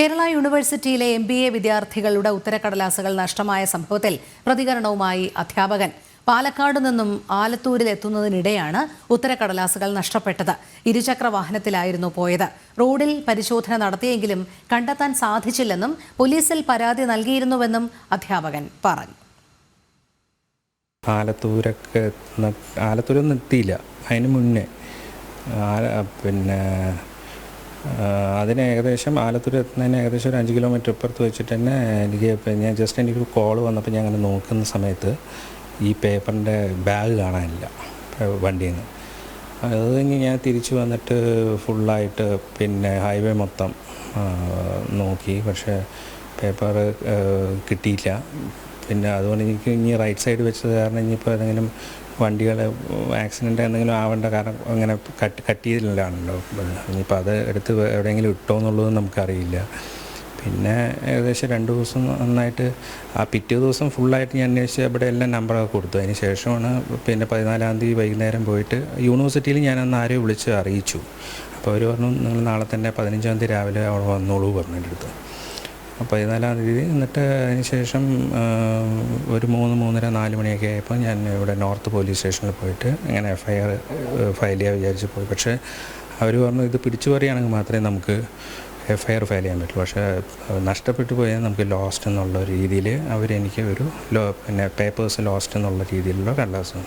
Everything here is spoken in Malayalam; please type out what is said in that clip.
കേരള യൂണിവേഴ്സിറ്റിയിലെ എം ബി എ വിദ്യാർത്ഥികളുടെ ഉത്തരക്കടലാസുകൾ നഷ്ടമായ സംഭവത്തിൽ പ്രതികരണവുമായി അധ്യാപകൻ. പാലക്കാട് നിന്നും ആലത്തൂരിൽ എത്തുന്നതിനിടെയാണ് ഉത്തരക്കടലാസുകൾ നഷ്ടപ്പെട്ടത്. ഇരുചക്ര വാഹനത്തിലായിരുന്നു പോയത്. റോഡിൽ പരിശോധന നടത്തിയെങ്കിലും കണ്ടെത്താൻ സാധിച്ചില്ലെന്നും പോലീസിൽ പരാതി നൽകിയിരുന്നുവെന്നും അധ്യാപകൻ പറഞ്ഞു. ആലത്തൂരൊക്കെ ആലത്തൂരൊന്നും എത്തിയില്ല. അതിന് മുന്നേ പിന്നെ അതിന് ഏകദേശം ആലത്തൂർ എത്തുന്നതിന് ഏകദേശം ഒരു അഞ്ച് കിലോമീറ്റർ ഇപ്പുറത്ത് വെച്ചിട്ട് തന്നെ എനിക്ക് ഞാൻ ജസ്റ്റ് എനിക്ക് കോൾ വന്നപ്പോൾ ഞാൻ അങ്ങനെ നോക്കുന്ന സമയത്ത് ഈ പേപ്പറിന്റെ ബാഗ് കാണാനില്ല വണ്ടിയിൽ നിന്ന് അത് കഴിഞ്ഞ് ഞാൻ തിരിച്ചു വന്നിട്ട് ഫുള്ളായിട്ട് പിന്നെ ഹൈവേ മൊത്തം നോക്കി. പക്ഷേ പേപ്പർ കിട്ടിയില്ല. പിന്നെ അതുകൊണ്ട് എനിക്ക് ഇനി റൈറ്റ് സൈഡ് വെച്ചത് കാരണം ഇനിയിപ്പോൾ ഏതെങ്കിലും വണ്ടികൾ ആക്സിഡന്റ് എന്തെങ്കിലും ആവേണ്ട കാരണം അങ്ങനെ കട്ട് കട്ട് ചെയ്തില്ലാണല്ലോ. ഇനിയിപ്പോൾ അത് എടുത്ത് എവിടെയെങ്കിലും ഇട്ടോ എന്നുള്ളത് നമുക്കറിയില്ല. പിന്നെ ഏകദേശം രണ്ട് ദിവസം നന്നായിട്ട് ആ പിറ്റേ ദിവസം ഫുള്ളായിട്ട് ഞാൻ അന്വേഷിച്ച് അവിടെ എല്ലാം നമ്പറൊക്കെ കൊടുത്തു. അതിന് ശേഷമാണ് പിന്നെ പതിനാലാം തീയതി വൈകുന്നേരം പോയിട്ട് യൂണിവേഴ്സിറ്റിയിൽ ഞാൻ അന്ന് ആരെയും വിളിച്ച് അറിയിച്ചു. അപ്പോൾ അവർ പറഞ്ഞു നിങ്ങൾ നാളെ തന്നെ പതിനഞ്ചാം തീയതി രാവിലെ അവിടെ വന്നോളൂ പറഞ്ഞു എന്റെ അടുത്ത് അപ്പോൾ പതിനാലാം തീയതി. എന്നിട്ട് അതിന് ശേഷം ഒരു മൂന്ന് മൂന്നര നാല് മണിയൊക്കെ ആയപ്പോൾ ഞാൻ ഇവിടെ നോർത്ത് പോലീസ് സ്റ്റേഷനിൽ പോയിട്ട് ഇങ്ങനെ എഫ് ഐ ആർ ഫയൽ ചെയ്യാൻ വിചാരിച്ച് പോയി. പക്ഷേ അവർ പറഞ്ഞു ഇത് പിടിച്ചു പറയുകയാണെങ്കിൽ മാത്രമേ നമുക്ക് എഫ് ഐ ആർ ഫയൽ ചെയ്യാൻ പറ്റുള്ളൂ. പക്ഷേ നഷ്ടപ്പെട്ടു പോയാൽ നമുക്ക് ലോസ്റ്റ് എന്നുള്ള രീതിയിൽ അവരെനിക്ക് ഒരു ലോ പിന്നെ പേപ്പേഴ്സ് ലോസ്റ്റ് എന്നുള്ള രീതിയിലുള്ള കടലാസ്